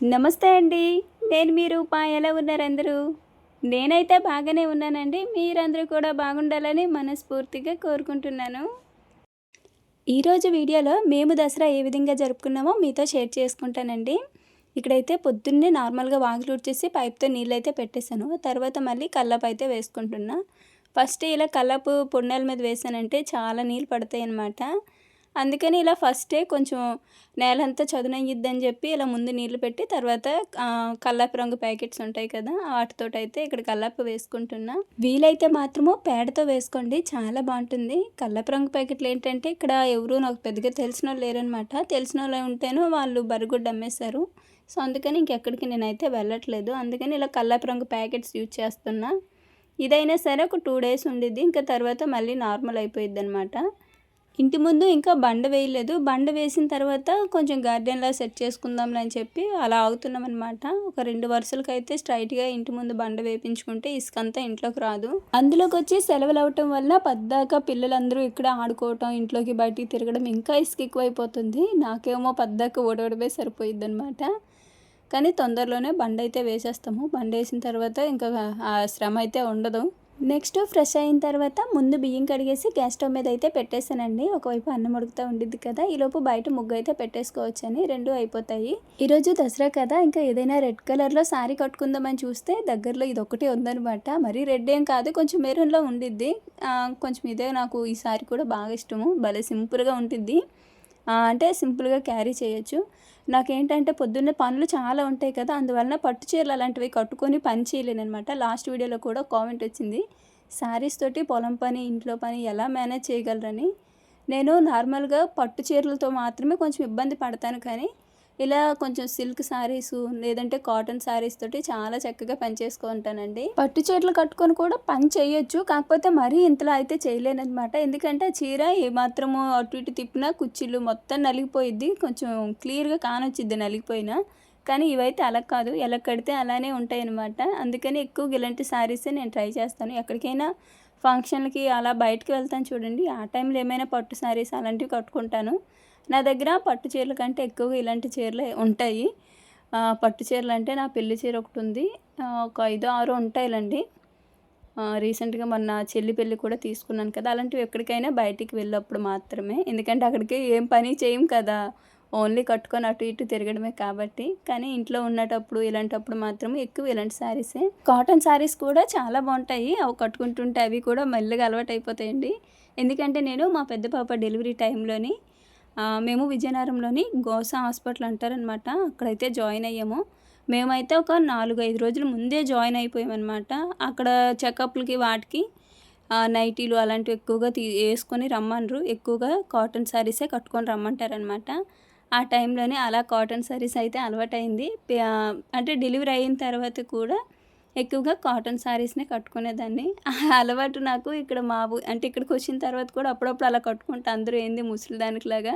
నమస్తే అండి. నేను మీ రూపా. ఎలా ఉన్నారు అందరూ? నేనైతే బాగానే ఉన్నానండి. మీరందరూ కూడా బాగుండాలని మనస్ఫూర్తిగా కోరుకుంటున్నాను. ఈరోజు వీడియోలో మేము దసరా ఏ విధంగా జరుపుకున్నామో మీతో షేర్ చేసుకుంటానండి. ఇక్కడైతే పొద్దున్నే నార్మల్గా వాకిలు చేసి పైప్తో నీళ్ళు అయితే పెట్టేశాను. తర్వాత మళ్ళీ కల్లాపు అయితే వేసుకుంటున్నా. ఫస్ట్ ఇలా కల్లాపు పొన్నెల మీద వేసానంటే చాలా నీళ్ళు పడతాయి అన్నమాట అందుకని ఇలా ఫస్టే కొంచెం నేలంతా చదునయ్యిద్దని చెప్పి ఇలా ముందు నీళ్ళు పెట్టి తర్వాత కల్లాపు రంగు ప్యాకెట్స్ ఉంటాయి కదా వాటితో అయితే ఇక్కడ కల్లాపు వేసుకుంటున్నా. వీలైతే మాత్రము పేడతో వేసుకోండి చాలా బాగుంటుంది. కల్లాపు రంగు ప్యాకెట్లు ఏంటంటే ఇక్కడ ఎవరు నాకు పెద్దగా తెలిసిన వాళ్ళు లేరనమాట తెలిసిన వాళ్ళు ఉంటేనో వాళ్ళు బరుగుడ్డు అమ్మేశారు. సో అందుకని ఇంకెక్కడికి నేనైతే వెళ్ళట్లేదు. అందుకని ఇలా కల్లాపు రంగు ప్యాకెట్స్ యూజ్ చేస్తున్నా. ఇదైనా సరే ఒక టూ డేస్ ఉండిద్ది. ఇంకా తర్వాత మళ్ళీ నార్మల్ అయిపోయిద్ది అనమాట ఇంటి ముందు ఇంకా బండ వేయలేదు. బండ వేసిన తర్వాత కొంచెం గార్డెన్లా సెట్ చేసుకుందాంలే అని చెప్పి అలా ఆగుతున్నాం అనమాట ఒక రెండు వరుసలకి అయితే స్ట్రైట్గా ఇంటి ముందు బండ వేపించుకుంటే ఇసుకంతా ఇంట్లోకి రాదు. అందులోకి వచ్చి సెలవులు అవటం వల్ల పద్దాక పిల్లలందరూ ఇక్కడ ఆడుకోవటం ఇంట్లోకి బయటికి తిరగడం ఇంకా ఇసుక ఎక్కువైపోతుంది. నాకేమో పద్దాక ఓడవడమే సరిపోయిద్ది అనమాట కానీ తొందరలోనే బండ అయితే వేసేస్తాము. బండ వేసిన తర్వాత ఇంకా ఆ శ్రమ అయితే ఉండదు. నెక్స్ట్ ఫ్రెష్ అయిన తర్వాత ముందు బియ్యం కడిగేసి గ్యాస్ స్టవ్ మీద అయితే పెట్టేశానండి. ఒకవైపు అన్నం ఉడుకుతూ ఉండిద్ది కదా ఈలోపు బయట ముగ్గు అయితే పెట్టేసుకోవచ్చని రెండు అయిపోతాయి. ఈరోజు దసరా కదా ఇంకా ఏదైనా రెడ్ కలర్లో శారీ కట్టుకుందామని చూస్తే దగ్గరలో ఇది ఒకటి ఉందనమాట మరీ రెడ్ ఏం కాదు కొంచెం మెరూన్లో ఉండిద్ది. కొంచెం ఇదే నాకు ఈ శారీ కూడా బాగా ఇష్టము. భలే సింపుల్గా ఉంటుంది అంటే సింపుల్గా క్యారీ చేయొచ్చు. నాకేంటంటే పొద్దున్న పనులు చాలా ఉంటాయి కదా అందువలన పట్టు చీరలు అలాంటివి కట్టుకొని పని చేయలేనమాట లాస్ట్ వీడియోలో కూడా కామెంట్ వచ్చింది శారీస్ తోటి పొలం పని ఇంట్లో పని ఎలా మేనేజ్ చేయగలరని? నేను నార్మల్గా పట్టు చీరలతో మాత్రమే కొంచెం ఇబ్బంది పడతాను కానీ ఇలా కొంచెం సిల్క్ శారీస్ లేదంటే కాటన్ శారీస్ తోటి చాలా చక్కగా పని చేసుకుంటానండి. పట్టు చీరలు కట్టుకొని కూడా పని చేయొచ్చు కాకపోతే మరీ ఇంతలా అయితే చేయలేనమాట ఎందుకంటే ఆ చీర ఏమాత్రము అటు ఇటు తిప్పినా కుర్చీలు మొత్తం నలిగిపోయిద్ది కొంచెం క్లియర్గా కానొచ్చిద్ది నలిగిపోయినా. కానీ ఇవైతే అలా కాదు ఎలా కడితే అలానే ఉంటాయి అనమాట అందుకని ఎక్కువ ఇలాంటి శారీసే నేను ట్రై చేస్తాను. ఎక్కడికైనా ఫంక్షన్లకి అలా బయటకు వెళ్తాను చూడండి. ఆ టైంలో ఏమైనా పట్టు శారీస్ అలాంటివి కట్టుకుంటాను. నా దగ్గర పట్టు చీరల కంటే ఎక్కువగా ఇలాంటి చీరలే ఉంటాయి. పట్టు చీరలు అంటే నా పెళ్ళి చీర ఒకటి ఉంది. ఒక ఐదో ఆరు ఉంటాయిలండి. రీసెంట్గా మొన్న చెల్లి పెళ్ళి కూడా తీసుకున్నాను కదా అలాంటివి ఎక్కడికైనా బయటికి వెళ్ళినప్పుడు మాత్రమే. ఎందుకంటే అక్కడికి ఏం పని చేయం కదా ఓన్లీ కట్టుకొని అటు ఇటు తిరగడమే కాబట్టి. కానీ ఇంట్లో ఉన్నటప్పుడు ఇలాంటప్పుడు మాత్రం ఎక్కువ ఇలాంటి శారీసే కాటన్ శారీస్ కూడా చాలా బాగుంటాయి. అవి కట్టుకుంటుంటే అవి కూడా మెల్లగా అలవాటు అయిపోతాయండి ఎందుకంటే నేను మా పెద్ద పాప డెలివరీ టైంలోని మేము విజయనగరంలోని గోసా హాస్పిటల్ అంటారనమాట. అక్కడైతే జాయిన్ అయ్యాము. మేమైతే ఒక నాలుగు ఐదు రోజుల ముందే జాయిన్ అయిపోయామన్నమాట అక్కడ చెకప్లకి వాటికి నైటీలు అలాంటివి ఎక్కువగా తీ వేసుకొని రమ్మనరు. ఎక్కువగా కాటన్ శారీసే కట్టుకొని రమ్మంటారనమాట. ఆ టైంలోనే అలా కాటన్ శారీస్ అయితే అలవాటైంది. అంటే డెలివరీ అయిన తర్వాత కూడా ఎక్కువగా కాటన్ శారీస్నే కట్టుకునేదాన్ని. ఆ అలవాటు నాకు ఇక్కడ మా ఊ- అంటే ఇక్కడికి వచ్చిన తర్వాత కూడా అప్పుడప్పుడు అలా కట్టుకుంటా. అందరూ ఏంది ముసలి దానికిలాగా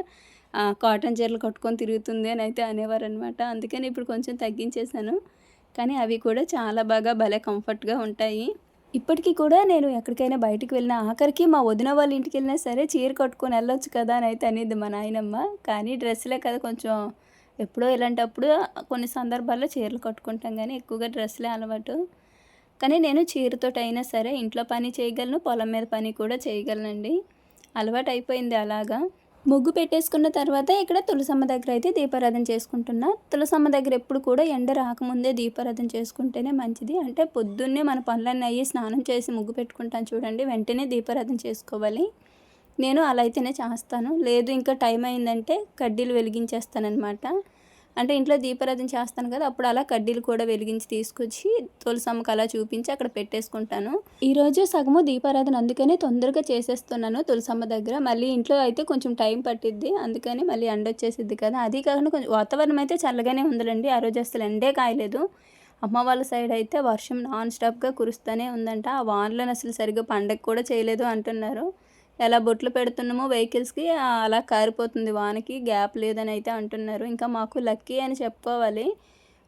కాటన్ చీరలు కట్టుకొని తిరుగుతుంది అని అయితే అనేవారు అనమాట అందుకని ఇప్పుడు కొంచెం తగ్గించేశాను. కానీ అవి కూడా చాలా బాగా భలే కంఫర్ట్గా ఉంటాయి. ఇప్పటికీ కూడా నేను ఎక్కడికైనా బయటికి వెళ్ళినా ఆఖరికి మా వదిన వాళ్ళ ఇంటికి వెళ్ళినా సరే చీర కట్టుకొని వెళ్ళొచ్చు కదా అని అయితే అనేది మా నాయనమ్మ. కానీ డ్రెస్సులే కదా కొంచెం ఎప్పుడో ఇలాంటప్పుడు కొన్ని సందర్భాల్లో చీరలు కట్టుకుంటాం కానీ ఎక్కువగా డ్రెస్సులే అలవాటు. కానీ నేను చీరతోటి అయినా సరే ఇంట్లో పని చేయగలను పొలం మీద పని కూడా చేయగలనండి. అలవాటు అయిపోయింది అలాగా. ముగ్గు పెట్టేసుకున్న తర్వాత ఇక్కడ తులసమ్మ దగ్గర అయితే దీపారాధన చేసుకుంటున్నా. తులసమ్మ దగ్గర ఎప్పుడు కూడా ఎండ రాకముందే దీపారాధన చేసుకుంటేనే మంచిది. అంటే పొద్దున్నే మన పనులన్నీ అయ్యి స్నానం చేసి ముగ్గు పెట్టుకుంటాను చూడండి వెంటనే దీపారాధన చేసుకోవాలి. నేను అలా అయితేనే చేస్తాను. లేదు ఇంకా టైం అయిందంటే కడ్డీలు వెలిగించేస్తానమాట అంటే ఇంట్లో దీపారాధన చేస్తాను కదా అప్పుడు అలా కడ్డీలు కూడా వెలిగించి తీసుకొచ్చి తులసమ్మకు అలా చూపించి అక్కడ పెట్టేసుకుంటాను. ఈరోజు సగము దీపారాధన అందుకనే తొందరగా చేసేస్తున్నాను తులసమ్మ దగ్గర. మళ్ళీ ఇంట్లో అయితే కొంచెం టైం పట్టిద్ది అందుకని మళ్ళీ ఎండ వచ్చేసిద్ది కదా. అది కాకుండా కొంచెం వాతావరణం అయితే చల్లగానే ఉందండి ఆ రోజు అసలు ఎండే కాయలేదు. అమ్మ వాళ్ళ సైడ్ అయితే వర్షం నాన్ స్టాప్గా కురుస్తూనే ఉందంట. ఆ వానలను అసలు సరిగ్గా పండగ కూడా చేయలేదు అంటున్నారు. ఎలా బొట్లు పెడుతున్నామో వెహికల్స్కి అలా కారిపోతుంది వానకి గ్యాప్ లేదని అయితే అంటున్నారు. ఇంకా మాకు లక్కీ అని చెప్పుకోవాలి.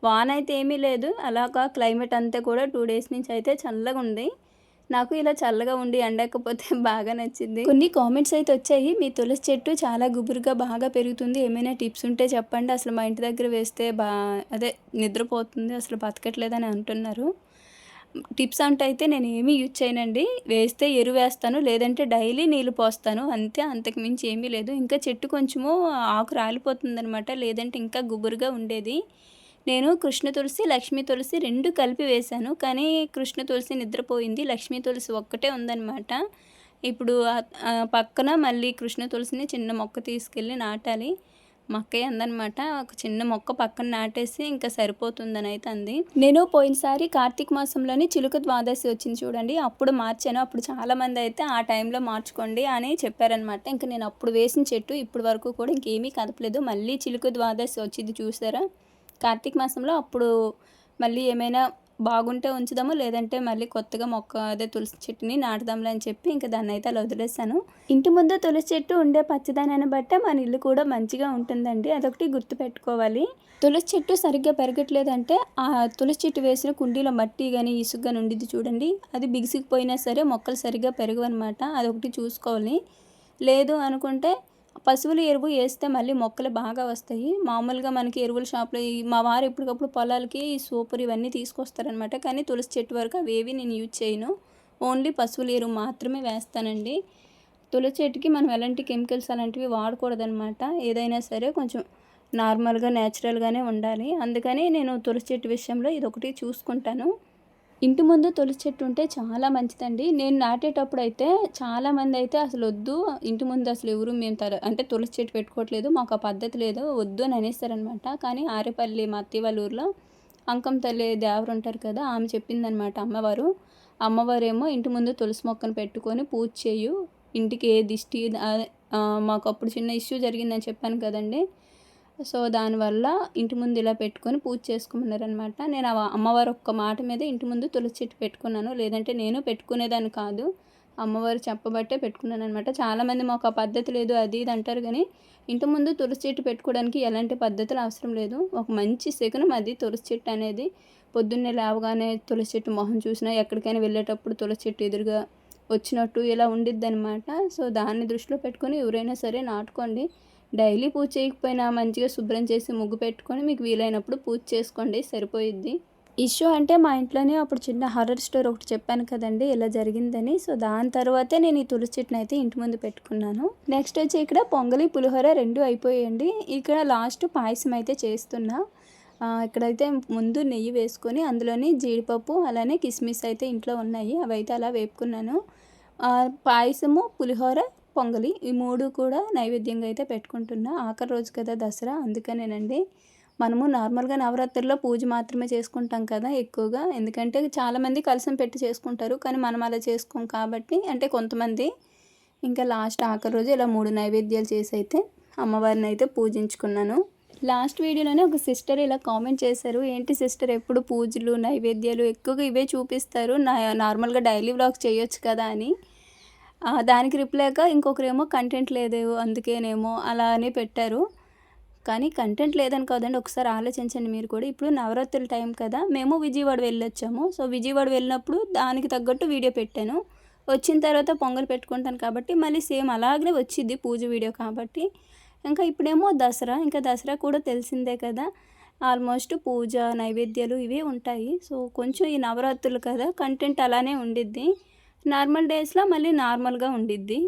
వాన అయితే ఏమీ లేదు. అలాగా క్లైమేట్ అంతా కూడా టూ డేస్ నుంచి అయితే చల్లగా ఉంది. నాకు ఇలా చల్లగా ఉండి ఎండకపోతే బాగా నచ్చింది. కొన్ని కామెంట్స్ అయితే వచ్చాయి. మీ తులసి చెట్టు చాలా గుబురుగా బాగా పెరుగుతుంది. ఏమైనా టిప్స్ ఉంటే చెప్పండి. అసలు మా ఇంటి దగ్గర వేస్తే బా అదే నిద్రపోతుంది. అసలు బతకట్లేదని అంటున్నారు. టిప్స్ అంటే అయితే నేను ఏమీ యూజ్ చేయనండి. వేస్తే ఎరువు వేస్తాను లేదంటే డైలీ నీళ్ళు పోస్తాను. అంతే అంతకు మించి ఏమీ లేదు. ఇంకా చెట్టు కొంచెము ఆకు రాలిపోతుందనమాట లేదంటే ఇంకా గుబురుగా ఉండేది. నేను కృష్ణ తులసి లక్ష్మీ తులసి రెండు కలిపి వేశాను. కానీ కృష్ణ తులసి నిద్రపోయింది లక్ష్మీ తులసి ఒక్కటే ఉందన్నమాట. ఇప్పుడు పక్కన మళ్ళీ కృష్ణ తులసిని చిన్న మొక్క తీసుకెళ్ళి నాటాలి. మొక్కయ్య అందనమాట ఒక చిన్న మొక్క పక్కన నాటేసి ఇంకా సరిపోతుందని అయితే అంది. నేను పోయినసారి కార్తీక మాసంలోనే చిలుక ద్వాదశి వచ్చింది చూడండి. అప్పుడు మార్చాను. అప్పుడు చాలామంది అయితే ఆ టైంలో మార్చుకోండి అని చెప్పారనమాట. ఇంకా నేను అప్పుడు వేసిన చెట్టు ఇప్పటి వరకు కూడా ఇంకేమీ కదపలేదు. మళ్ళీ చిలుక ద్వాదశి వచ్చింది చూసారా? కార్తీక మాసంలో అప్పుడు మళ్ళీ ఏమైనా బాగుంటే ఉంచుదాము లేదంటే మళ్ళీ కొత్తగా మొక్క అదే తులసి చెట్టుని నాటుదాంలే అని చెప్పి ఇంకా దాన్ని అయితే అలా వదిలేసాను. ఇంటి ముందు తులసి చెట్టు ఉండే పచ్చదనాన్ని బట్టే మన ఇల్లు కూడా మంచిగా ఉంటుందండి. అదొకటి గుర్తుపెట్టుకోవాలి. తులసి చెట్టు సరిగ్గా పెరగట్లేదంటే ఆ తులసి చెట్టు వేసిన కుండీలో మట్టి కానీ ఇసుక కానీ ఉండిద్ది చూడండి. అది బిగిసిపోయినా సరే మొక్కలు సరిగ్గా పెరగవన్నమాట. అదొకటి చూసుకోవాలి. లేదు అనుకుంటే పశువుల ఎరువు వేస్తే మళ్ళీ మొక్కలు బాగా వస్తాయి. మామూలుగా మనకి ఎరువుల షాప్లో మా వారు ఎప్పటికప్పుడు పొలాలకి సూపర్ ఇవన్నీ తీసుకొస్తారనమాట కానీ తులసి చెట్టు వరకు అవేవి నేను యూజ్ చేయను. ఓన్లీ పశువుల ఎరువు మాత్రమే వేస్తానండి. తులసి చెట్టుకి మనం ఎలాంటి కెమికల్స్ అలాంటివి వాడకూడదనమాట ఏదైనా సరే కొంచెం నార్మల్గా న్యాచురల్గానే ఉండాలి. అందుకని నేను తులసి చెట్టు విషయంలో ఇది ఒకటి చూసుకుంటాను. ఇంటి ముందు తులసి చెట్టు ఉంటే చాలా మంచిదండి. నేను నాటేటప్పుడు అయితే చాలా మంది అయితే అసలు వద్దు ఇంటి ముందు అసలు ఎవరు మేము తర అంటే తులసి చెట్టు పెట్టుకోవట్లేదు మాకు ఆ పద్ధతి లేదు వద్దు అని అనేస్తారనమాట. కానీ ఆరేపల్లి మా అత్తయ్య వాళ్ళ ఊర్లో అంకం తల్లి దేవరు ఉంటారు కదా ఆమె చెప్పిందనమాట అమ్మవారు. అమ్మవారేమో ఇంటి ముందు తులసి మొక్కను పెట్టుకొని పూజ చేయు ఇంటికి ఏ దిష్టి మాకు అప్పుడు చిన్న ఇష్యూ జరిగిందని చెప్పాను కదండి. సో దానివల్ల ఇంటి ముందు ఇలా పెట్టుకొని పూజ చేసుకోమన్నారనమాట నేను ఆ అమ్మవారు ఒక్క మాట మీద ఇంటి ముందు తులసి చెట్టు పెట్టుకున్నాను. లేదంటే నేను పెట్టుకునేదాన్ని కాదు. అమ్మవారు చెప్పబట్టే పెట్టుకున్నాను అనమాట చాలామంది మాకు ఆ పద్ధతి లేదు అది ఇది అంటారు కానీ ఇంటి ముందు తులసి చెట్టు పెట్టుకోవడానికి ఎలాంటి పద్ధతులు అవసరం లేదు. ఒక మంచి శకునం అది తులసి చెట్టు అనేది. పొద్దున్నే లేవగానే తులసి చెట్టు మొహం చూసినా ఎక్కడికైనా వెళ్ళేటప్పుడు తులసి చెట్టు ఎదురుగా వచ్చినట్టు ఇలా ఉండిద్ది అనమాట సో దాన్ని దృష్టిలో పెట్టుకొని ఎవరైనా సరే నాటుకోండి. డైలీ పూజ చేయకపోయినా మంచిగా శుభ్రం చేసి ముగ్గు పెట్టుకొని మీకు వీలైనప్పుడు పూజ చేసుకోండి సరిపోయిద్ది. ఇష్యూ అంటే మా ఇంట్లోనే అప్పుడు చిన్న హర్రర్ స్టోర్ ఒకటి చెప్పాను కదండి ఇలా జరిగిందని. సో దాని తర్వాతే నేను ఈ తులసి చెట్టును అయితే ఇంటి ముందు పెట్టుకున్నాను. నెక్స్ట్ వచ్చి ఇక్కడ పొంగలి పులిహోర రెండు అయిపోయాయండి. ఇక్కడ లాస్ట్ పాయసం అయితే చేస్తున్నా. ఇక్కడైతే ముందు నెయ్యి వేసుకొని అందులోని జీడిపప్పు అలానే కిస్మిస్ అయితే ఇంట్లో ఉన్నాయి. అవి అయితే అలా వేపుకున్నాను. పాయసము పులిహోర పొంగలి. ఈ మూడు కూడా నైవేద్యంగా అయితే పెట్టుకుంటున్నా. ఆఖరి రోజు కదా దసరా. అందుకనేనండి మనము నార్మల్గా నవరాత్రుల్లో పూజ మాత్రమే చేసుకుంటాం కదా ఎక్కువగా. ఎందుకంటే చాలామంది కలిసం పెట్టి చేసుకుంటారు. కానీ మనం అలా చేసుకోం కాబట్టి అంటే కొంతమంది ఇంకా లాస్ట్ ఆఖరి రోజు ఇలా మూడు నైవేద్యాలు చేసి అయితే అమ్మవారిని అయితే పూజించుకున్నాను. లాస్ట్ వీడియోలోనే ఒక సిస్టర్ ఇలా కామెంట్ చేశారు. ఏంటి సిస్టర్ ఎప్పుడు పూజలు నైవేద్యాలు ఎక్కువగా ఇవే చూపిస్తారు? నా నార్మల్గా డైలీ వ్లాగ్స్ చేయొచ్చు కదా అని. దానికి రిప్లైగా ఇంకొకరేమో కంటెంట్ లేదు అందుకేనేమో అలా అని పెట్టారు. కానీ కంటెంట్ లేదని కాదండి ఒకసారి ఆలోచించండి మీరు కూడా. ఇప్పుడు నవరాత్రుల టైం కదా మేము విజయవాడ వెళ్ళొచ్చాము. సో విజయవాడ వెళ్ళినప్పుడు దానికి తగ్గట్టు వీడియో పెట్టాను. వచ్చిన తర్వాత పొంగల్ పెట్టుకుంటాను కాబట్టి మళ్ళీ సేమ్ అలాగే వచ్చింది పూజ వీడియో కాబట్టి. ఇంకా ఇప్పుడేమో దసరా ఇంకా దసరా కూడా తెలిసిందే కదా. ఆల్మోస్ట్ పూజ నైవేద్యాలు ఇవే ఉంటాయి. సో కొంచెం ఈ నవరాత్రులు కదా కంటెంట్ అలానే ఉండిద్ది. నార్మల్ డేస్లో మళ్ళీ నార్మల్గా ఉండిద్ది.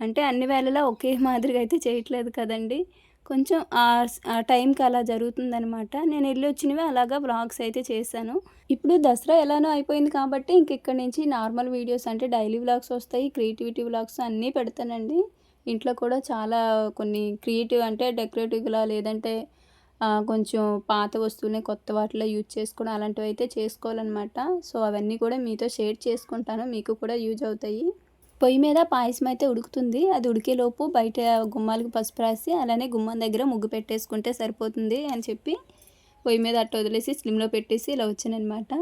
అంటే అన్ని వేళలా ఒకే మాదిరిగా అయితే చేయట్లేదు కదండి. కొంచెం ఆ టైంకి అలా జరుగుతుందనమాట నేను వెళ్ళి వచ్చినవి అలాగా వ్లాగ్స్ అయితే చేశాను. ఇప్పుడు దసరా ఎలానో అయిపోయింది కాబట్టి ఇంకెక్కడి నుంచి నార్మల్ వీడియోస్ అంటే డైలీ వ్లాగ్స్ వస్తాయి క్రియేటివిటీ వ్లాగ్స్ అన్నీ పెడతానండి. ఇంట్లో కూడా చాలా కొన్ని క్రియేటివ్ అంటే డెకరేటివ్గా లేదంటే కొంచెం పాత వస్తువులని కొత్త వాటిలో యూజ్ చేసుకోవడం అలాంటివి అయితే చేసుకోవాలన్నమాట. సో అవన్నీ కూడా మీతో షేర్ చేసుకుంటాను. మీకు కూడా యూజ్ అవుతాయి. పొయ్యి మీద పాయసం అయితే ఉడుకుతుంది. అది ఉడికేలోపు బయట గుమ్మాలకు పసుపు రాసి అలానే గుమ్మం దగ్గర ముగ్గు పెట్టేసుకుంటే సరిపోతుంది అని చెప్పి పొయ్యి మీద అట్ట వదిలేసి స్లిమ్లో పెట్టేసి ఇలా వచ్చానమాట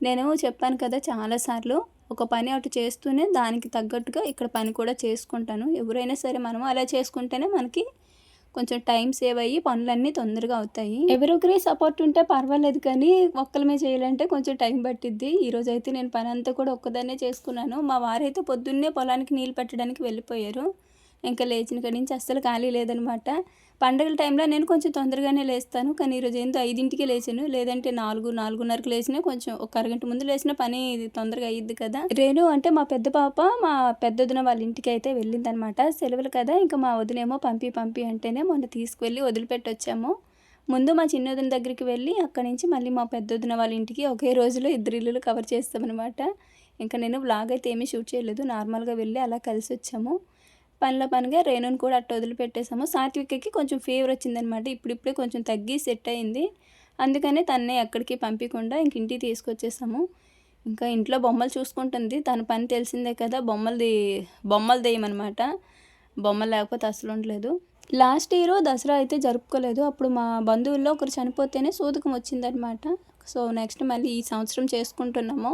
నేను చెప్పాను కదా చాలాసార్లు ఒక పని అటు చేస్తూనే దానికి తగ్గట్టుగా ఇక్కడ పని కూడా చేసుకుంటాను. ఎవరైనా సరే మనము అలా చేసుకుంటేనే మనకి కొంచెం టైం సేవ్ అయ్యి పనులన్నీ తొందరగా అవుతాయి. ఎవరొకరి సపోర్ట్ ఉంటే పర్వాలేదు కానీ ఒక్కలమే చేయాలంటే కొంచెం టైం పట్టిద్ది. ఈరోజు అయితే నేను పని అంతా కూడా ఒక్కదాన్నే చేసుకున్నాను. మా వారైతే పొద్దున్నే పొలానికి నీళ్ళు పెట్టడానికి వెళ్ళిపోయారు. ఇంకా లేచిన కాడి నుంచి అస్సలు ఖాళీ లేదనమాట. పండగల టైంలో నేను కొంచెం తొందరగానే లేస్తాను. కానీ ఈరోజు ఏందో ఐదింటికి లేచాను. లేదంటే నాలుగు నాలుగున్నరకు లేచినా కొంచెం ఒక అరగంట ముందు లేచిన పని తొందరగా అయ్యిద్ది కదా. రేణు అంటే మా పెద్ద పాప మా పెద్దదిన వాళ్ళ ఇంటికి అయితే వెళ్ళిందనమాట సెలవులు కదా ఇంకా మా వదినేమో పంపి పంపి అంటేనే మొన్న తీసుకువెళ్ళి వదిలిపెట్టి వచ్చాము ముందు మా చిన్నదిన దగ్గరికి వెళ్ళి అక్కడి నుంచి మళ్ళీ మా పెద్దదిన వాళ్ళ ఇంటికి ఒకే రోజులో ఇద్దరు ఇల్లులు కవర్ చేస్తామన్నమాట. ఇంకా నేను బ్లాగ్ అయితే ఏమీ షూట్ చేయలేదు. నార్మల్గా వెళ్ళి అలా కలిసి వచ్చాము పనిలో పనిగా రేణుని కూడా అట్ట వదిలిపెట్టేసాము సాత్వికకి కొంచెం ఫీవర్ వచ్చిందనమాట. ఇప్పుడిప్పుడే కొంచెం తగ్గి సెట్ అయింది. అందుకనే తన్నే ఎక్కడికి పంపించకుండా ఇంక ఇంటికి తీసుకొచ్చేసాము ఇంకా ఇంట్లో బొమ్మలు చూసుకుంటుంది. తన పని తెలిసిందే కదా బొమ్మలది బొమ్మలు దేయమనమాట. బొమ్మలు లేకపోతే అసలు ఉండలేదు. లాస్ట్ ఇయర్ దసరా అయితే జరుపుకోలేదు. అప్పుడు మా బంధువుల్లో ఒకరు చనిపోతేనే సూదకం వచ్చిందనమాట. సో నెక్స్ట్ మళ్ళీ ఈ సంవత్సరం చేసుకుంటున్నాము.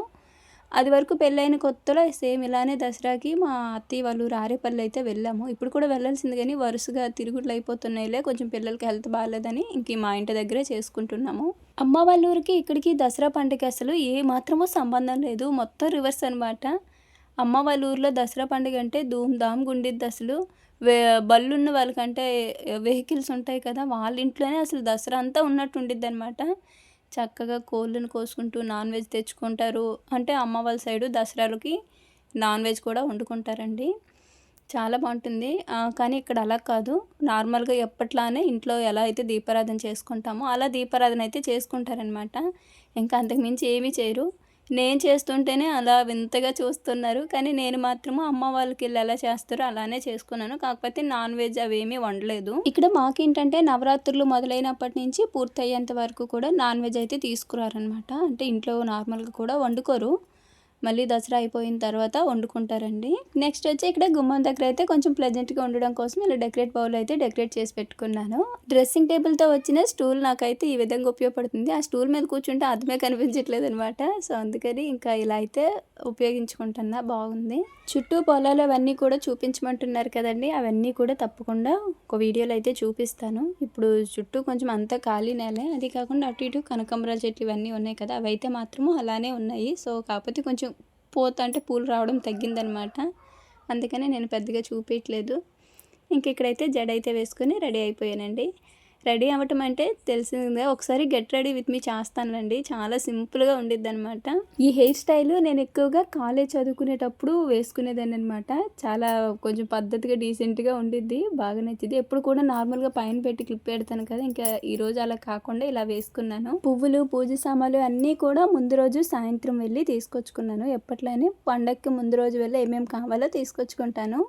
అది వరకు పెళ్ళైన కొత్తలో సేమ్ ఇలానే దసరాకి మా అత్తయ్య వాళ్ళు రారేపల్లి అయితే వెళ్ళాము. ఇప్పుడు కూడా వెళ్ళాల్సింది కానీ వరుసగా తిరుగుట్లు అయిపోతున్నాయిలే కొంచెం పిల్లలకి హెల్త్ బాగాలేదని ఇంక మా ఇంటి దగ్గరే చేసుకుంటున్నాము. అమ్మ వాళ్ళ ఊరికి ఇక్కడికి దసరా పండుగ అసలు ఏ మాత్రమో సంబంధం లేదు మొత్తం రివర్స్ అనమాట అమ్మ వాళ్ళ ఊర్లో దసరా పండుగ అంటే ధూమ్ ధామ్ గుండిద్ది అసలు. వే బళ్ళున్న వాళ్ళకంటే వెహికల్స్ ఉంటాయి కదా వాళ్ళ ఇంట్లోనే అసలు దసరా అంతా ఉన్నట్టు ఉండిద్ది అనమాట చక్కగా కోళ్ళను కోసుకుంటూ నాన్ వెజ్ తెచ్చుకుంటారు. అంటే అమ్మ వాళ్ళ సైడు దసరాలకి నాన్ వెజ్ కూడా వండుకుంటారండి. చాలా బాగుంటుంది. కానీ ఇక్కడ అలా కాదు. నార్మల్గా ఎప్పట్లానే ఇంట్లో ఎలా అయితే దీపారాధన చేసుకుంటామో అలా దీపారాధన అయితే చేసుకుంటారనమాట ఇంకా అంతకుమించి ఏమీ చేయరు. నేను చేస్తుంటేనే అలా వింతగా చూస్తున్నారు. కానీ నేను మాత్రము అమ్మ వాళ్ళకి వెళ్ళి ఎలా చేస్తారో అలానే చేసుకున్నాను. కాకపోతే నాన్ వెజ్ అవేమీ వండలేదు. ఇక్కడ మాకేంటంటే నవరాత్రులు మొదలైనప్పటి నుంచి పూర్తయ్యేంత వరకు కూడా నాన్ వెజ్ అయితే తీసుకురారనమాట అంటే ఇంట్లో నార్మల్గా కూడా వండుకోరు. మళ్ళీ దసరా అయిపోయిన తర్వాత వండుకుంటారండి. నెక్స్ట్ వచ్చి ఇక్కడ గుమ్మం దగ్గర అయితే కొంచెం ప్లెజెంట్గా ఉండడం కోసం ఇలా డెకరేట్ బౌల్ అయితే డెకరేట్ చేసి పెట్టుకున్నాను. డ్రెస్సింగ్ టేబుల్తో వచ్చిన స్టూల్ నాకైతే ఈ విధంగా ఉపయోగపడుతుంది. ఆ స్టూల్ మీద కూర్చుంటే అర్థమే కనిపించట్లేదు అనమాట సో అందుకని ఇంకా ఇలా అయితే ఉపయోగించుకుంటున్నా. బాగుంది. చుట్టూ పొలాలు అవన్నీ కూడా చూపించమంటున్నారు కదండి. అవన్నీ కూడా తప్పకుండా ఒక వీడియోలో అయితే చూపిస్తాను. ఇప్పుడు చుట్టూ కొంచెం అంతా ఖాళీ నేలే. అది కాకుండా అటు ఇటు కనకంబరాల చెట్లు ఇవన్నీ ఉన్నాయి కదా. అవి అయితే మాత్రము అలానే ఉన్నాయి. సో కాకపోతే కొంచెం పోత అంటే పూలు రావడం తగ్గిందనమాట. అందుకనే నేను పెద్దగా చూపించలేదు ఇంక ఇక్కడైతే జడ అయితే వేసుకొని రెడీ అయిపోయానండి. రెడీ అవ్వటం అంటే తెలిసిందే. ఒకసారి గెట్ రెడీ విత్ మీ చేస్తానండి చాలా సింపుల్గా ఉండిద్ది అనమాట ఈ హెయిర్ స్టైల్ నేను ఎక్కువగా కాలేజ్ చదువుకునేటప్పుడు వేసుకునేదాన్ని అనమాట చాలా కొంచెం పద్ధతిగా డీసెంట్గా ఉండిద్ది. బాగా నచ్చింది ఎప్పుడు కూడా నార్మల్గా పైన పెట్టి క్లిప్ పెడతాను కదా. ఇంకా ఈ రోజు అలా కాకుండా ఇలా వేసుకున్నాను. పువ్వులు పూజ సామాన్లు అన్నీ కూడా ముందు రోజు సాయంత్రం వెళ్ళి తీసుకొచ్చుకున్నాను. ఎప్పట్లోనే పండక్కి ముందు రోజు వెళ్ళి ఏమేమి కావాలో తీసుకొచ్చుకుంటాను.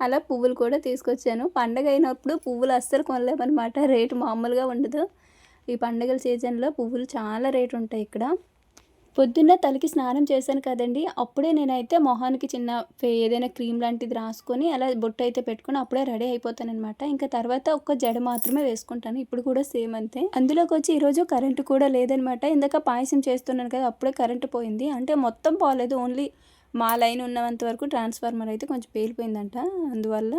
అలా పువ్వులు కూడా తీసుకొచ్చాను. పండగ అయినప్పుడు పువ్వులు అస్సలు కొనలేమన్నమాట. రేటు మామూలుగా ఉండదు. ఈ పండగల సీజన్లో పువ్వులు చాలా రేటు ఉంటాయి ఇక్కడ. పొద్దున్న తలకి స్నానం చేశాను కదండి. అప్పుడే నేనైతే మొహానికి చిన్న ఏదైనా క్రీమ్ లాంటిది రాసుకొని అలా బొట్టు అయితే పెట్టుకొని అప్పుడే రెడీ అయిపోతాను అనమాట ఇంకా తర్వాత ఒక్క జడ మాత్రమే వేసుకుంటాను. ఇప్పుడు కూడా సేమ్ అంతే. అందులోకి వచ్చి ఈరోజు కరెంటు కూడా లేదనమాట ఇందాక పాయసం చేస్తున్నాను కదా అప్పుడే కరెంటు పోయింది. అంటే మొత్తం పోలేదు. ఓన్లీ మా లైన్ ఉన్నంత వరకు ట్రాన్స్ఫార్మర్ అయితే కొంచెం పేలిపోయిందంట. అందువల్ల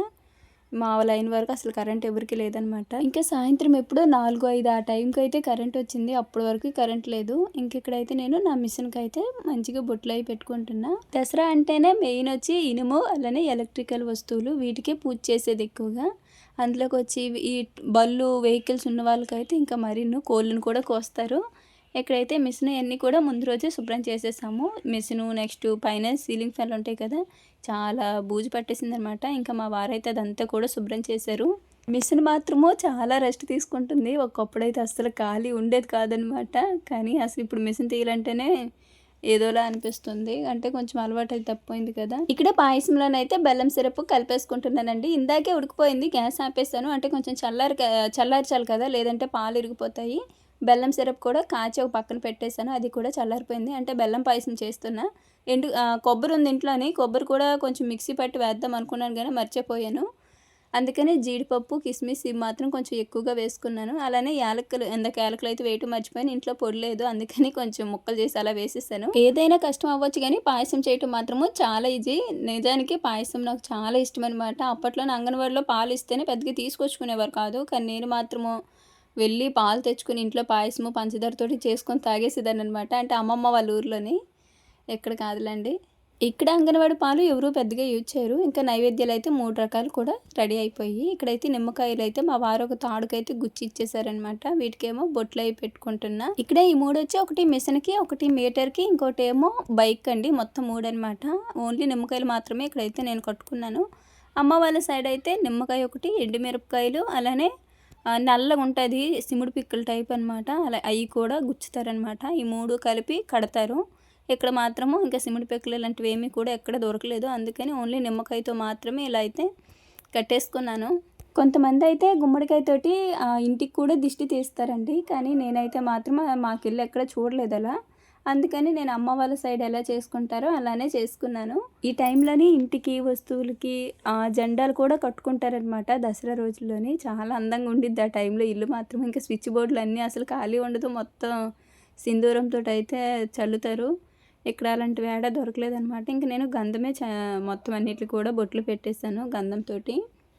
మా లైన్ వరకు అసలు కరెంట్ ఎవరికి లేదనమాట ఇంకా సాయంత్రం ఎప్పుడో నాలుగు ఐదు ఆ టైంకి అయితే కరెంట్ వచ్చింది. అప్పటి వరకు కరెంట్ లేదు. ఇంకెక్కడైతే నేను నా మిషన్కి అయితే మంచిగా బొట్లు అయి పెట్టుకుంటున్నా. దసరా అంటేనే మెయిన్ వచ్చి ఇనుము అలానే ఎలక్ట్రికల్ వస్తువులు. వీటికే పూజ చేసేది ఎక్కువగా. అందులోకి వచ్చి ఈ బళ్ళు వెహికల్స్ ఉన్న వాళ్ళకైతే ఇంకా మరిన్నో కోళ్ళను కూడా కోస్తారు. ఎక్కడైతే మిషన్ అన్నీ కూడా ముందు రోజే శుభ్రం చేసేసాము మిషను నెక్స్ట్ పైన సీలింగ్ ఫ్యాన్లు ఉంటాయి కదా చాలా బూజు పట్టేసింది అనమాట ఇంకా మా వారైతే అదంతా కూడా శుభ్రం చేశారు. మిషన్ మాత్రము చాలా రెస్ట్ తీసుకుంటుంది. ఒకప్పుడైతే అసలు ఖాళీ ఉండేది కాదనమాట. కానీ అసలు ఇప్పుడు మిషన్ తీయాలంటేనే ఏదోలా అనిపిస్తుంది. అంటే కొంచెం అలవాటు అయితే తప్పిపోయింది కదా. ఇక్కడ పాయసంలోనైతే బెల్లం సిరప్ కలిపేసుకుంటున్నానండి. ఇందాకే ఉడికిపోయింది. గ్యాస్ ఆపేసాను. అంటే కొంచెం చల్లారి చల్లార్చాలి కదా. లేదంటే పాలు ఇరిగిపోతాయి. బెల్లం సిరప్ కూడా కాచి ఒక పక్కన పెట్టేశాను. అది కూడా చల్లారిపోయింది. అంటే బెల్లం పాయసం చేస్తున్నా. ఎండు కొబ్బరి ఉంది ఇంట్లోని. కొబ్బరి కూడా కొంచెం మిక్సీ పట్టి వేద్దాం అనుకున్నాను కానీ మర్చిపోయాను. అందుకని జీడిపప్పు కిస్మిస్ ఇవి మాత్రం కొంచెం ఎక్కువగా వేసుకున్నాను. అలానే యాలకులు ఎందాక యాలకులు అయితే వేయటం మర్చిపోయాను. ఇంట్లో పొడి లేదు అందుకని కొంచెం ముక్కలు చేసి అలా వేసేసాను. ఏదైనా కష్టం అవ్వచ్చు కానీ పాయసం చేయటం మాత్రము చాలా ఈజీ. నిజానికి పాయసం నాకు చాలా ఇష్టం అనమాట అప్పట్లో నా అంగన్వాడిలో పాలు ఇస్తేనే పెద్దగా తీసుకొచ్చుకునేవారు కాదు. కానీ నేను మాత్రము వెళ్ళి పాలు తెచ్చుకుని ఇంట్లో పాయసము పంచదారతోటి చేసుకొని తాగేసేదాన్ని అనమాట అంటే అమ్మమ్మ వాళ్ళ ఊర్లోని. ఎక్కడ కాదులండి. ఇక్కడ అంగన్వాడి పాలు ఎవరు పెద్దగా యూజ్ చేయరు. ఇంకా నైవేద్యాలు అయితే మూడు రకాలు కూడా రెడీ అయిపోయి ఇక్కడైతే నిమ్మకాయలు అయితే మా వారు ఒక తాడుకైతే గుచ్చి ఇచ్చేసారనమాట. వీటికేమో బొట్లు అవి పెట్టుకుంటున్నా. ఇక్కడ ఈ మూడు వచ్చి ఒకటి మిషన్కి ఒకటి మీటర్కి ఇంకోటి ఏమో బైక్ అండి. మొత్తం మూడు అనమాట ఓన్లీ నిమ్మకాయలు మాత్రమే ఇక్కడైతే నేను కట్టుకున్నాను. అమ్మ వాళ్ళ సైడ్ అయితే నిమ్మకాయ ఒకటి ఎండుమిరపకాయలు అలానే నల్లగా ఉంటుంది సిముడు పిక్కల టైప్ అనమాట అలా అవి కూడా గుచ్చుతారనమాట ఈ మూడు కలిపి కడతారు. ఇక్కడ మాత్రము ఇంకా సిముడు పిక్కలు ఇలాంటివి ఏమీ కూడా ఎక్కడ దొరకలేదు. అందుకని ఓన్లీ నిమ్మకాయతో మాత్రమే ఇలా అయితే కట్టేసుకున్నాను. కొంతమంది అయితే గుమ్మడికాయతోటి ఇంటికి కూడా దిష్టి తీస్తారండి. కానీ నేనైతే మాత్రం మాకెళ్ళి ఎక్కడ చూడలేదు అలా. అందుకని నేను అమ్మ వాళ్ళ సైడ్ ఎలా చేసుకుంటారో అలానే చేసుకున్నాను. ఈ టైంలోనే ఇంటికి వస్తువులకి జెండాలు కూడా కట్టుకుంటారనమాట దసరా రోజుల్లోని. చాలా అందంగా ఉండిద్ది ఆ టైంలో. ఇల్లు మాత్రం ఇంకా స్విచ్ బోర్డులు అన్నీ అసలు ఖాళీ ఉండదు. మొత్తం సింధూరంతో అయితే చల్లుతారు. ఇక్కడ అలాంటి వేడ దొరకలేదనమాట ఇంక నేను గంధమే మొత్తం అన్నిటికి కూడా బొట్లు పెట్టేశాను గంధంతో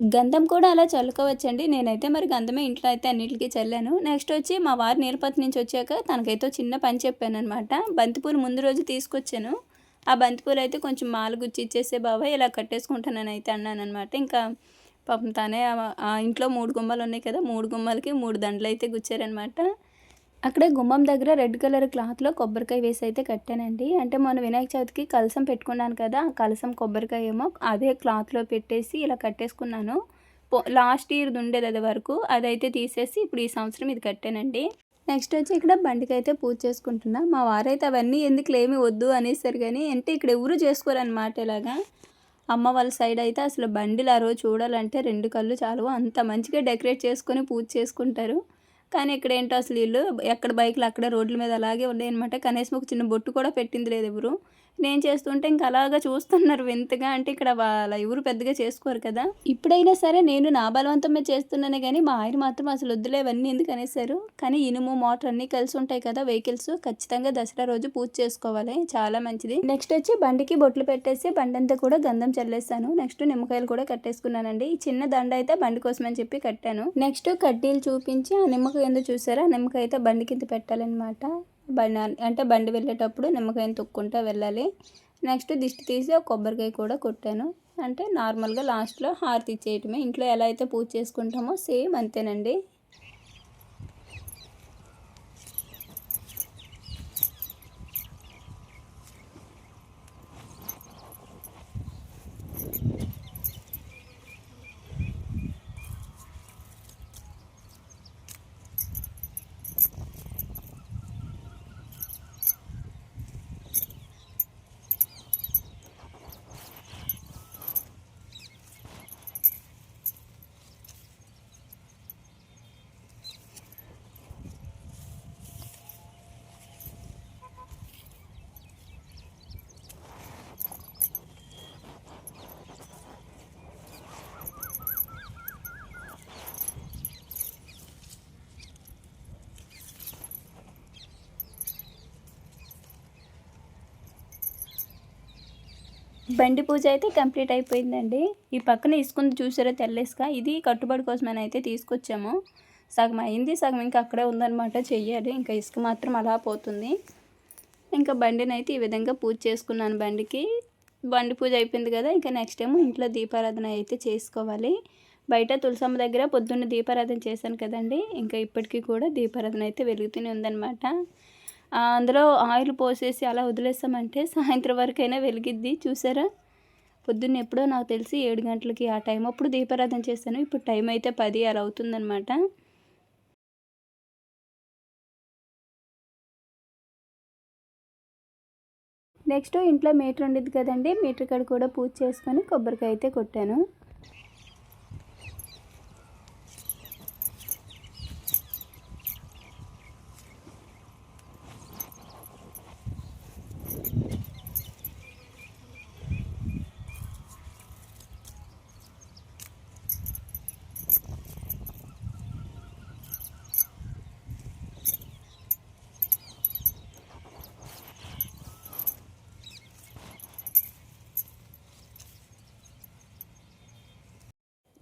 గంధం కూడా అలా చల్లుకోవచ్చండి. నేనైతే మరి గంధమే ఇంట్లో అయితే అన్నిటికీ చల్లాను. నెక్స్ట్ వచ్చి మా వారి నీరపతి నుంచి వచ్చాక తనకైతే చిన్న పని చెప్పాను అనమాట బంతిపూలు ముందు రోజు తీసుకొచ్చాను. ఆ బంతిపూలు అయితే కొంచెం మాలు గుచ్చి ఇచ్చేసే బాబాయ్ ఇలా కట్టేసుకుంటానని అయితే అన్నాను అనమాట ఇంకా పాపం తనే ఇంట్లో మూడు గుమ్మలు ఉన్నాయి కదా మూడు గుమ్మలకి మూడు దండలు అయితే గుచ్చారనమాట అక్కడే గుమ్మం దగ్గర రెడ్ కలర్ క్లాత్లో కొబ్బరికాయ వేసి అయితే కట్టానండి. అంటే మొన్న వినాయక చవితికి కలసం పెట్టుకున్నాను కదా ఆ కలసం కొబ్బరికాయ ఏమో అదే క్లాత్లో పెట్టేసి ఇలా కట్టేసుకున్నాను. లాస్ట్ ఇయర్ది ఉండేది అది వరకు అదైతే తీసేసి ఇప్పుడు ఈ సంవత్సరం ఇది కట్టానండి. నెక్స్ట్ వచ్చి ఇక్కడ బండికి అయితే పూజ చేసుకుంటున్నా. మా వారైతే అవన్నీ ఎందుకు ఏమి వద్దు అనేసారు కానీ అంటే ఇక్కడ ఎవరు చేసుకోరనమాట ఇలాగా. అమ్మ వాళ్ళ సైడ్ అయితే అసలు బండిలు ఆ రోజు చూడాలంటే రెండు కళ్ళు చాలు. అంత మంచిగా డెకరేట్ చేసుకొని పూజ చేసుకుంటారు. కానీ ఇక్కడ ఏంటో అసలు వీళ్ళు ఎక్కడ బైక్లు అక్కడే రోడ్ల మీద అలాగే ఉన్నాయన్నమాట. కనీసం ఒక చిన్న బొట్టు కూడా పెట్టింది లేదు ఎవరు. నేను చేస్తుంటే ఇంకా అలాగా చూస్తున్నారు వింతగా. అంటే ఇక్కడ వాళ్ళ ఎవరు పెద్దగా చేసుకోరు కదా. ఇప్పుడైనా సరే నేను నా బలవంతమే చేస్తున్నానే కానీ మా ఆయన మాత్రం అసలు వద్దులే అవన్నీ ఎందుకు అనేసారు కానీ ఇనుము మోటార్ అన్నీ కలిసి ఉంటాయి కదా వెహికల్స్. ఖచ్చితంగా దసరా రోజు పూజ చేసుకోవాలి. చాలా మంచిది. నెక్స్ట్ వచ్చి బండికి బొట్లు పెట్టేసి బండి అంతా కూడా గంధం చల్లేసాను నెక్స్ట్ నిమ్మకాయలు కూడా కట్టేసుకున్నానండి. ఈ చిన్న దండ అయితే బండి కోసం అని చెప్పి కట్టాను. నెక్స్ట్ కడ్డీలు చూపించి ఆ నిమ్మకాయ ఎందుకు చూసారా? నిమ్మకాయ అయితే బండి కింద పెట్టాలన్నమాట. బండి అంటే బండి వెళ్ళేటప్పుడు నిమ్మకాయని తొక్కుంటూ వెళ్ళాలి. నెక్స్ట్ దిష్టి తీసి ఒక కొబ్బరికాయ కూడా కొట్టాను. అంటే నార్మల్గా లాస్ట్లో హారతి ఇచ్చేయటమే. ఇంట్లో ఎలా అయితే పూజ చేసుకుంటామో సేమ్ అంతేనండి. బండి పూజ అయితే కంప్లీట్ అయిపోయిందండి. ఈ పక్కన ఇసుకుంది చూసారా తెల్లేసుక ఇది కట్టుబడి కోసమని అయితే తీసుకొచ్చాము. సగం అయింది సగం ఇంకా అక్కడే ఉందన్నమాట చెయ్యాలి. ఇంకా ఇసుక మాత్రం అలా పోతుంది. ఇంకా బండిని అయితే ఈ విధంగా పూజ చేసుకున్నాను బండికి. బండి పూజ అయిపోయింది కదా ఇంకా నెక్స్ట్ ఏమో ఇంట్లో దీపారాధన అయితే చేసుకోవాలి. బయట తులసమ్మ దగ్గర పొద్దున్న దీపారాధన చేశాను కదండి. ఇంకా ఇప్పటికీ కూడా దీపారాధన అయితే వెలుగుతూనే ఉందన్నమాట. అందులో ఆయిల్ పోసేసి అలా వదిలేసామంటే సాయంత్రం వరకైనా వెలిగిద్ది. చూసారా? పొద్దున్న ఎప్పుడో నాకు తెలిసి ఏడు గంటలకి ఆ టైం. అప్పుడు దీపారాధన చేశాను ఇప్పుడు టైం అయితే పది అలా అవుతుందన్నమాట. నెక్స్ట్ ఇంట్లో మీటర్ ఉండేది కదండి. మీటర్ కాడ కూడా పూజ చేసుకొని కొబ్బరికాయ అయితే కొట్టాను.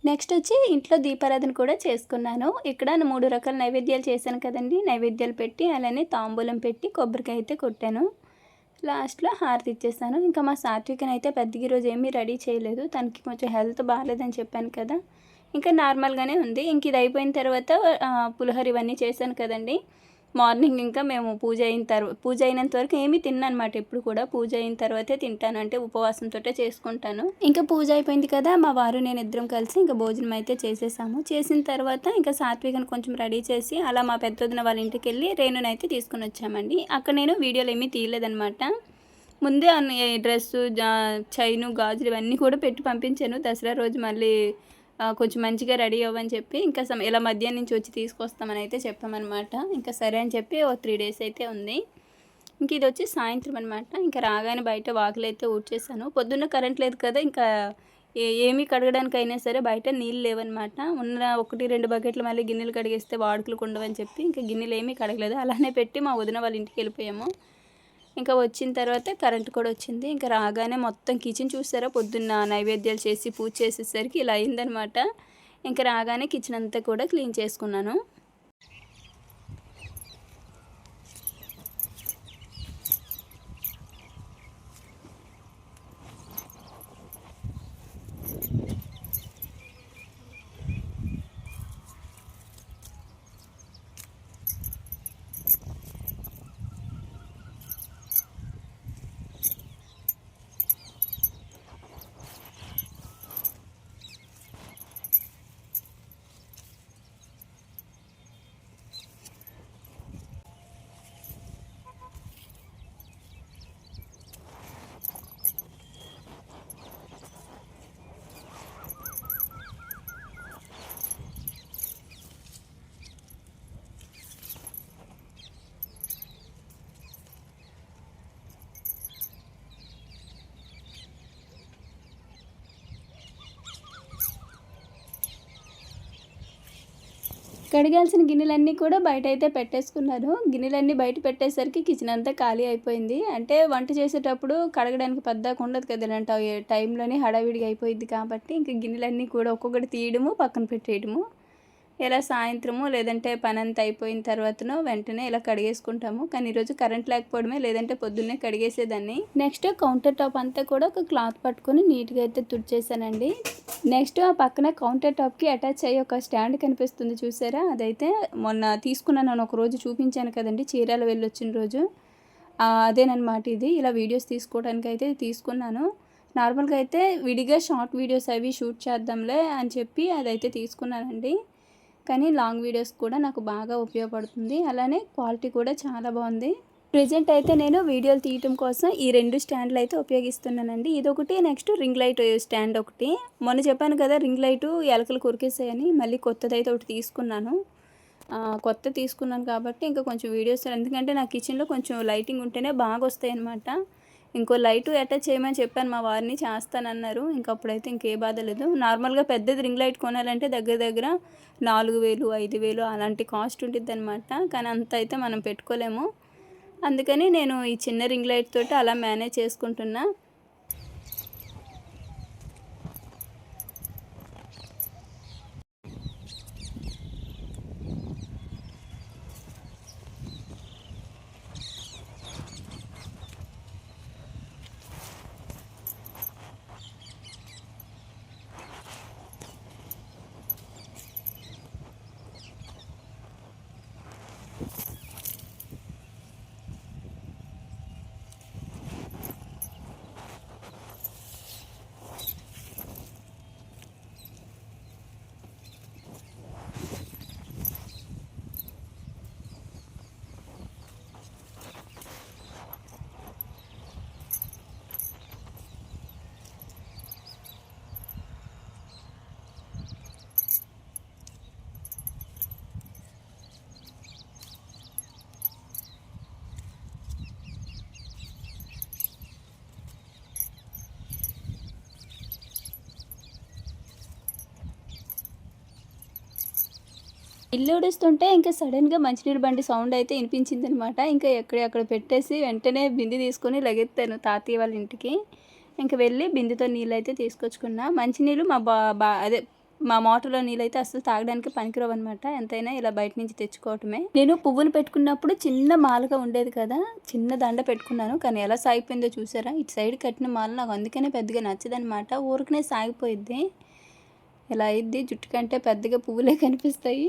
నెక్స్ట్ వచ్చి ఇంట్లో దీపారాధన కూడా చేసుకున్నాను. ఇక్కడ మూడు రకాల నైవేద్యాలు చేశాను కదండి. నైవేద్యాలు పెట్టి అలానే తాంబూలం పెట్టి కొబ్బరికాయ అయితే కొట్టాను. లాస్ట్లో హారతి ఇచ్చేసాను. ఇంకా మా సాత్వికని అయితే పెద్దగా రోజు ఏమీ రెడీ చేయలేదు. తనకి కొంచెం హెల్త్ బాగాలేదని చెప్పాను కదా. ఇంకా నార్మల్గానే ఉంది. ఇంక ఇది అయిపోయిన తర్వాత పులిహోర ఇవన్నీ చేశాను కదండి. మార్నింగ్ ఇంకా మేము పూజ అయిన తర్వాత పూజ అయినంత వరకు ఏమీ తిన్నానమాట. ఎప్పుడు కూడా పూజ అయిన తర్వాతే తింటాను. అంటే ఉపవాసంతో చేసుకుంటాను. ఇంకా పూజ అయిపోయింది కదా మా వారు నేను ఇద్దరం కలిసి ఇంకా భోజనం అయితే చేసేసాము. చేసిన తర్వాత ఇంకా సాత్వికను కొంచెం రెడీ చేసి అలా మా పెద్దొదిన వాళ్ళ ఇంటికి వెళ్ళి రేణునైతే తీసుకుని వచ్చామండి. అక్కడ నేను వీడియోలు ఏమీ తీయలేదనమాట. ముందే డ్రెస్సు జా చైను గాజులు ఇవన్నీ కూడా పెట్టి పంపించాను. దసరా రోజు మళ్ళీ కొంచెం మంచిగా రెడీ అవ్వని చెప్పి ఇంకా సమ ఇలా మధ్యాహ్నం నుంచి వచ్చి తీసుకొస్తామని అయితే చెప్పామన్నమాట. ఇంకా సరే అని చెప్పి ఓ త్రీ డేస్ అయితే ఉంది. ఇంక ఇది వచ్చి సాయంత్రం అనమాట ఇంకా రాగానే బయట వాకిలు అయితే ఊడ్చేసాను. పొద్దున్న కరెంట్ లేదు కదా ఇంకా ఏ ఏమీ కడగడానికి అయినా సరే బయట నీళ్ళు లేవన్నమాట. ఉన్న ఒకటి రెండు బకెట్లు మళ్ళీ గిన్నెలు కడిగేస్తే వాడుకలు ఉండవని చెప్పి ఇంకా గిన్నెలు ఏమీ కడగలేదు. అలానే పెట్టి మా వదిన వాళ్ళ ఇంటికి వెళ్ళిపోయాము. ఇంకా వచ్చిన తర్వాత కరెంట్ కూడా వచ్చింది. ఇంకా రాగానే మొత్తం కిచెన్ చూసారా? పొద్దున్న నైవేద్యాలు చేసి పూజ చేసేసరికి ఇలా అయిందనమాట ఇంకా రాగానే కిచెన్ అంతా కూడా క్లీన్ చేసుకున్నాను. కడగాల్సిన గిన్నెలన్నీ కూడా బయట అయితే పెట్టేసుకున్నాను గిన్నెలన్నీ బయట పెట్టేసరికి కిచెన్ అంతా ఖాళీ అయిపోయింది. అంటే వంట చేసేటప్పుడు కడగడానికి పెద్దగా ఉండదు కదంట టైంలోనే హడావిడిగా అయిపోయింది కాబట్టి ఇంక గిన్నెలన్నీ కూడా ఒక్కొక్కటి తీయడము పక్కన పెట్టేయడము. ఇలా సాయంత్రము లేదంటే పని అంతా అయిపోయిన తర్వాతనో వెంటనే ఇలా కడిగేసుకుంటాము. కానీ ఈరోజు కరెంట్ లేకపోవడమే లేదంటే పొద్దున్నే కడిగేసేదాన్ని. నెక్స్ట్ కౌంటర్ టాప్ అంతా కూడా ఒక క్లాత్ పట్టుకొని నీట్గా అయితే తుడిచేసానండి నెక్స్ట్ ఆ పక్కన కౌంటర్ టాప్కి అటాచ్ అయ్యి ఒక స్టాండ్ కనిపిస్తుంది చూసారా? అదైతే మొన్న తీసుకున్నాను నేను ఒక రోజు చూపించాను కదండి చీరాల వెళ్ళొచ్చిన రోజు. అదేనమాట ఇది. ఇలా వీడియోస్ తీసుకోవడానికి అయితే తీసుకున్నాను. నార్మల్గా అయితే విడిగా షార్ట్ వీడియోస్ అవి షూట్ చేద్దాంలే అని చెప్పి అదైతే తీసుకున్నానండి. కానీ లాంగ్ వీడియోస్ కూడా నాకు బాగా ఉపయోగపడుతుంది. అలానే క్వాలిటీ కూడా చాలా బాగుంది. ప్రజెంట్ అయితే నేను వీడియోలు తీయటం కోసం ఈ రెండు స్టాండ్లు అయితే ఉపయోగిస్తున్నానండి. ఇదొకటి నెక్స్ట్ రింగ్ లైట్ స్టాండ్ ఒకటి. మొన్న చెప్పాను కదా రింగ్ లైట్ ఎలకలు కొరికేసాయని మళ్ళీ కొత్తది అయితే ఒకటి తీసుకున్నాను. కొత్త తీసుకున్నాను కాబట్టి ఇంకా కొంచెం వీడియోస్ ఎందుకంటే నా కిచెన్లో కొంచెం లైటింగ్ ఉంటేనే బాగా వస్తాయి అనమాట ఇంకో లైట్ అటాచ్ చేయమని చెప్పాను మా వారిని చేస్తానన్నారు. ఇంకా అప్పుడైతే ఇంకే బాధ లేదు. నార్మల్గా పెద్దది రింగ్ లైట్ కొనాలంటే దగ్గర దగ్గర నాలుగు వేలు ఐదు వేలు అలాంటి కాస్ట్ ఉంటుంది అనమాట కానీ అంత అయితే మనం పెట్టుకోలేము. అందుకని నేను ఈ చిన్న రింగ్ లైట్ తోటి అలా మేనేజ్ చేసుకుంటున్నా. ఇల్లు ఉడుస్తుంటే ఇంకా సడన్గా మంచినీళ్ళు బండి సౌండ్ అయితే వినిపించింది అనమాట ఇంకా ఎక్కడ అక్కడ పెట్టేసి వెంటనే బిందె తీసుకొని లగెత్తాను తాతయ్య వాళ్ళ ఇంటికి. ఇంకా వెళ్ళి బిందెతో నీళ్ళు అయితే తీసుకొచ్చుకున్నా. మంచినీళ్ళు మా బా బా అదే మా మోటార్లో నీళ్ళైతే అసలు తాగడానికి పనికిరావు అనమాట ఎంతైనా ఇలా బయట నుంచి తెచ్చుకోవటమే. నేను పువ్వులు పెట్టుకున్నప్పుడు చిన్న మాలగా ఉండేది కదా చిన్న దండ పెట్టుకున్నాను. కానీ ఎలా సాగిపోయిందో చూసారా? ఇటు సైడ్ కట్టిన మాల నాకు అందుకనే పెద్దగా నచ్చదనమాట. ఊరికనే సాగిపోయిద్ది. ఇలా అయిద్ది? జుట్టు కంటే పెద్దగా పువ్వులే కనిపిస్తాయి.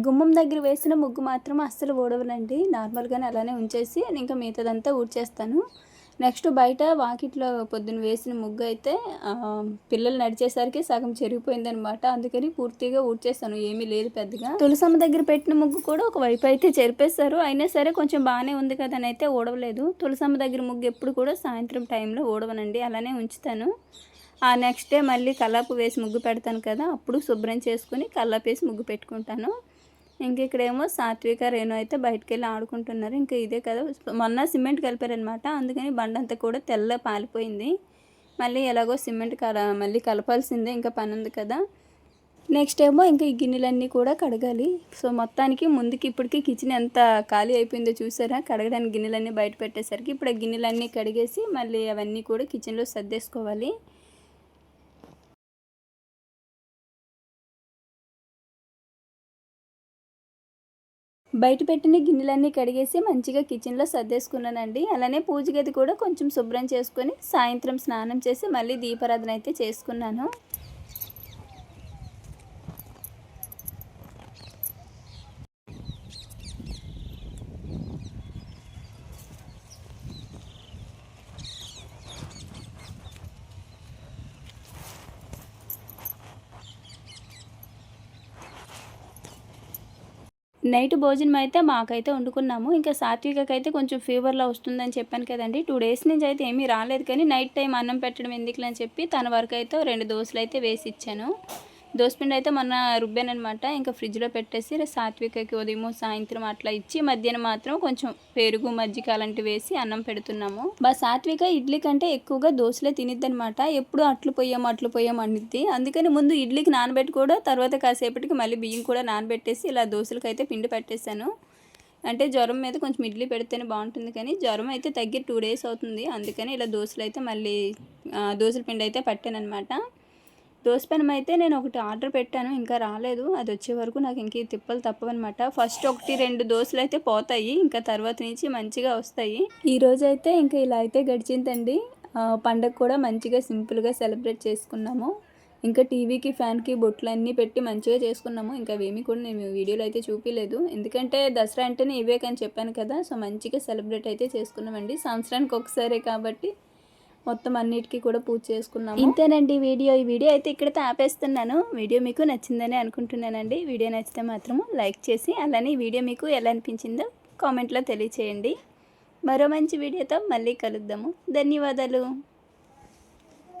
గుమ్మం దగ్గర వేసిన ముగ్గు మాత్రం అస్సలు ఊడవనండి. నార్మల్గానే అలానే ఉంచేసి ఇంకా మిగతాదంతా ఊడ్చేస్తాను. నెక్స్ట్ బయట వాకిట్లో పొద్దున్న వేసిన ముగ్గు అయితే పిల్లలు నడిచేసరికి సగం చెరిగిపోయిందనమాట. అందుకని పూర్తిగా ఊడ్చేస్తాను. ఏమీ లేదు పెద్దగా. తులసమ్మ దగ్గర పెట్టిన ముగ్గు కూడా ఒక వైపు అయితే చెరిపేస్తారు అయినా సరే కొంచెం బాగానే ఉంది కదా అని అయితే ఊడవలేదు. తులసమ్మ దగ్గర ముగ్గు ఎప్పుడు కూడా సాయంత్రం టైంలో ఊడవనండి. అలానే ఉంచుతాను. ఆ నెక్స్ట్ డే మళ్ళీ కల్లాపు వేసి ముగ్గు పెడతాను కదా అప్పుడు శుభ్రం చేసుకుని కల్లాపు వేసి ముగ్గు పెట్టుకుంటాను. ఇంక ఇక్కడేమో సాత్విక రేణు అయితే బయటకు వెళ్ళి ఆడుకుంటున్నారు. ఇంకా ఇదే కదా మొన్న సిమెంట్ కలిపారనమాట అందుకని బండంతా కూడా తెల్ల పాలిపోయింది. మళ్ళీ ఎలాగో సిమెంట్ కల మళ్ళీ కలపాల్సిందే ఇంకా పని ఉంది కదా. నెక్స్ట్ ఏమో ఇంకా ఈ గిన్నెలన్నీ కూడా కడగాలి. సో మొత్తానికి ముందుకి ఇప్పటికి కిచెన్ ఎంత ఖాళీ అయిపోయిందో చూసారా? కడగడానికి గిన్నెలన్నీ బయట పెట్టేసరికి ఇప్పుడు ఆ గిన్నెలన్నీ కడిగేసి మళ్ళీ అవన్నీ కూడా కిచెన్లో సర్దేసుకోవాలి. బయట పెట్టిన గిన్నెలన్నీ కడిగేసి మంచిగా కిచెన్లో సర్దేసుకున్నానండి. అలానే పూజ గది కూడా కొంచెం శుభ్రం చేసుకొని సాయంత్రం స్నానం చేసి మళ్ళీ దీపారాధన అయితే చేసుకున్నాను. నైట్ భోజనం అయితే మాకైతే వండుకున్నాము. ఇంకా సాత్వికకైతే కొంచెం ఫీవర్లో వస్తుందని చెప్పాను కదండి. టూ డేస్ నుంచి అయితే ఏమీ రాలేదు కానీ నైట్ టైం అన్నం పెట్టడం ఎందుకులని చెప్పి తన వరకు అయితే రెండు దోశలు అయితే వేసి ఇచ్చాను. దోసపిండి అయితే మొన్న అనమాట ఇంకా ఫ్రిడ్జ్లో పెట్టేసి సాత్వికకి ఉదయం సాయంత్రం అట్లా ఇచ్చి మధ్యాహ్నం మాత్రం కొంచెం పెరుగు మజ్జిగ అలాంటివి వేసి అన్నం పెడుతున్నాము. బా సాత్విక ఇడ్లీ కంటే ఎక్కువగా దోశలే తినిద్ది అనమాట ఎప్పుడు అట్లు పోయాము అట్లు పోయాము అనిద్ది. అందుకని ముందు ఇడ్లీకి నానబెట్టి కూడా తర్వాత కాసేపటికి మళ్ళీ బియ్యం కూడా నానబెట్టేసి ఇలా దోశలకి అయితే పిండి పట్టేశాను. అంటే జ్వరం మీద కొంచెం ఇడ్లీ పెడితేనే బాగుంటుంది కానీ జ్వరం అయితే తగ్గి టూ డేస్ అవుతుంది. అందుకని ఇలా దోశలు అయితే మళ్ళీ దోశల పిండి అయితే పట్టాను అనమాట దోసపెనం అయితే నేను ఒకటి ఆర్డర్ పెట్టాను ఇంకా రాలేదు. అది వచ్చే వరకు నాకు ఇంక తిప్పలు తప్పవన్నమాట. ఫస్ట్ ఒకటి రెండు దోశలు అయితే పోతాయి ఇంకా తర్వాత నుంచి మంచిగా వస్తాయి. ఈరోజు అయితే ఇంకా ఇలా అయితే గడిచిందండి. పండగ కూడా మంచిగా సింపుల్గా సెలబ్రేట్ చేసుకున్నాము. ఇంకా టీవీకి ఫ్యాన్కి బొట్లు అన్నీ పెట్టి మంచిగా చేసుకున్నాము. ఇంకా అవేమీ కూడా నేను వీడియోలో అయితే చూపించలేదు ఎందుకంటే దసరా అంటేనే ఇవే కానీ చెప్పాను కదా సో మంచిగా సెలబ్రేట్ అయితే చేసుకున్నామండి. సంవత్సరానికి ఒకసారి కాబట్టి మొత్తం అన్నిటికీ కూడా పూజ చేసుకున్నాము. ఇంతేనండి వీడియో. ఈ వీడియో అయితే ఇక్కడితో ఆపేస్తున్నాను. వీడియో మీకు నచ్చిందని అనుకుంటున్నానండి. వీడియో నచ్చితే మాత్రం లైక్ చేసి అలానే వీడియో మీకు ఎలా అనిపించిందో కామెంట్లో తెలియచేయండి. మరో మంచి వీడియోతో మళ్ళీ కలుద్దాము. ధన్యవాదాలు.